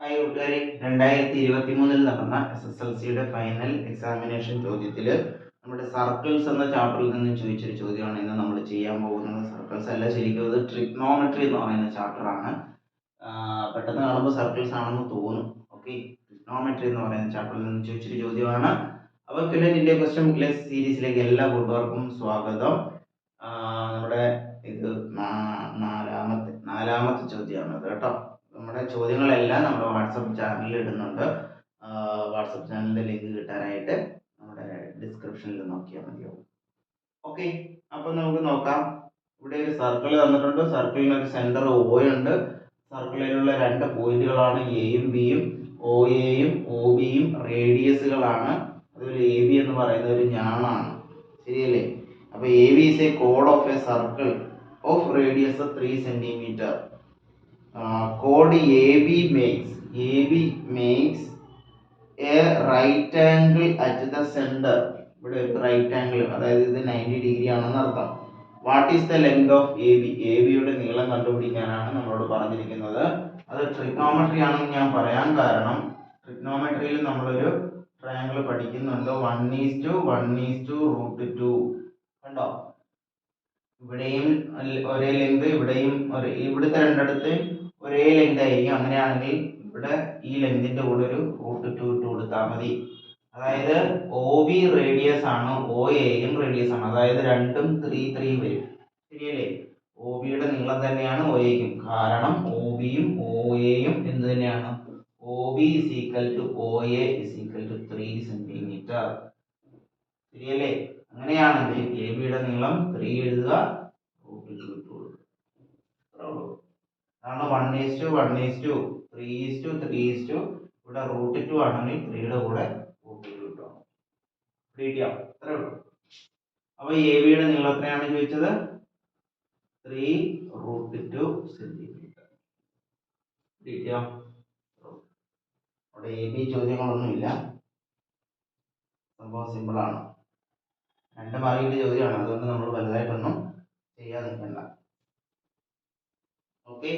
Hi കൂട്ടുകാരെ രണ്ടായിരത്തി ഇരുപത്തി മൂന്നിൽ നടന്ന എസ് എസ് എൽ സിയുടെ ഫൈനൽ എക്സാമിനേഷൻ ചോദ്യത്തിൽ നമ്മുടെ സർക്കിൾസ് എന്ന ചാപ്റ്ററിൽ നിന്ന് ചോദിച്ചൊരു ചോദ്യമാണ് ഇന്ന് നമ്മൾ ചെയ്യാൻ പോകുന്നത്. സർക്കിൾസ് അല്ല ശരിക്കും അത് ട്രിഗ്നോമെട്രി എന്ന് പറയുന്ന ചാപ്റ്ററാണ് പെട്ടെന്ന് കാണുമ്പോൾ സർക്കിൾസ് ആണെന്ന് തോന്നും. ഓക്കെ ട്രിഗ്നോമെട്രി എന്ന് പറയുന്ന ചാപ്റ്ററിൽ നിന്ന് ചോദിച്ചൊരു ചോദ്യമാണ്. അപ്പോൾ കിലറ്റിന്റെ ക്വസ്റ്റ്യൻ ക്ലാസ് സീരീസിലേക്ക് എല്ലാ കൂട്ടുകാർക്കും സ്വാഗതം. നമ്മുടെ ഇത് നാലാമത്തെ നാലാമത്തെ ചോദ്യമാണ് കേട്ടോ. ചോദ്യങ്ങളെല്ലാം നമ്മുടെ വാട്സപ്പ് ചാനലിൽ ഇടുന്നുണ്ട്. വാട്സപ്പ് ചാനലിന്റെ ലിങ്ക് കിട്ടാനായിട്ട് നമ്മുടെ ഡിസ്ക്രിപ്ഷനിൽ നോക്കിയാൽ മതിയാവും. ഓക്കെ അപ്പോൾ നമുക്ക് നോക്കാം. ഇവിടെ ഒരു സർക്കിൾ തന്നിട്ടുണ്ട്. സർക്കിളിന് ഒരു സെന്റർ ഒ ഉണ്ട്. സർക്കിളിലുള്ള രണ്ട് പോയിന്റുകളാണ് എയും ബിയും ഒ എയും ഒ ബിയും റേഡിയസുകളാണ് അതുപോലെ എ ബി എന്ന് പറയുന്നത് ഒരു ഞാണാണ് ശരിയല്ലേ? അപ്പോൾ A B is A code of A circle of radius three centimetre code A B makes A B makes A right angle at the centre ഇവിടെ ഒരു റൈറ്റ് ആംഗിൾ അതായത് ഇത് നയന്റി ഡിഗ്രി ആണെന്ന് അർത്ഥം. What is the length of A B A ബിയുടെ നീളം കണ്ടുപിടിക്കാനാണ് നമ്മളോട് പറഞ്ഞിരിക്കുന്നത്. അത് ട്രിഗ്നോമെട്രി ആണെന്ന് ഞാൻ പറയാൻ കാരണം ട്രിഗ്നോമെട്രിയിൽ നമ്മളൊരു ട്രയാങ്കിൾ പഠിക്കുന്നുണ്ട്. One is to one is to root two കണ്ടോ? ഇവിടെയും ഒരേ ലെങ്ത് ഇവിടെയും ഒരേ ഇവിടുത്തെ രണ്ടിടത്ത് ഒരേ ലെങ്ത് ആയിരിക്കും. അങ്ങനെയാണെങ്കിൽ ഇവിടെ ഈ ലെങ്തിന്റെ കൂടെ ഒരു റൂട്ട് ടു ഇട്ട് കൊടുത്താൽ മതി. അതായത് ഒ ബി റേഡിയസ് ആണ് ഒ എയും റേഡിയസ് ആണ്. അതായത് രണ്ടും ത്രീ ത്രീ വരും. ശരിയല്ലേ? ഒ ബിയുടെ നീളം തന്നെയാണ് ഒ എക്കും കാരണം ഒ ബിയും ഒ എയും എന്ത് തന്നെയാണ്? O B is equal to O A is two three centimetre ശരിയല്ലേ? അങ്ങനെയാണെങ്കിൽ എ ബിയുടെ നീളം ത്രീ എഴുതുക റൂട്ട് ടു ഇട്ട് കൊടുക്കുക അത്രേ ഉള്ളൂ അതാണ് one is to one is to three is to three is to ഇവിടെ റൂട്ട് ടു ആണെങ്കിൽ ത്രീയുടെ കൂടെ റൂട്ട് കിട്ടും. അത്രേ ഉള്ളൂ. അപ്പൊ എ ബിയുടെ നീളം എത്രയാണ് ചോദിച്ചത്? ത്രീ റൂട്ട് ടു സെന്റിമീറ്റർ കിട്ടിയോ അവിടെ എ ബി ചോദ്യങ്ങളൊന്നുമില്ല സംഭവം സിമ്പിൾ ആണ്. രണ്ട് മാർക്കിന്റെ ചോദ്യമാണ്. അതുകൊണ്ട് നമ്മൾ വലുതായിട്ടൊന്നും ചെയ്യാൻ ഓക്കെ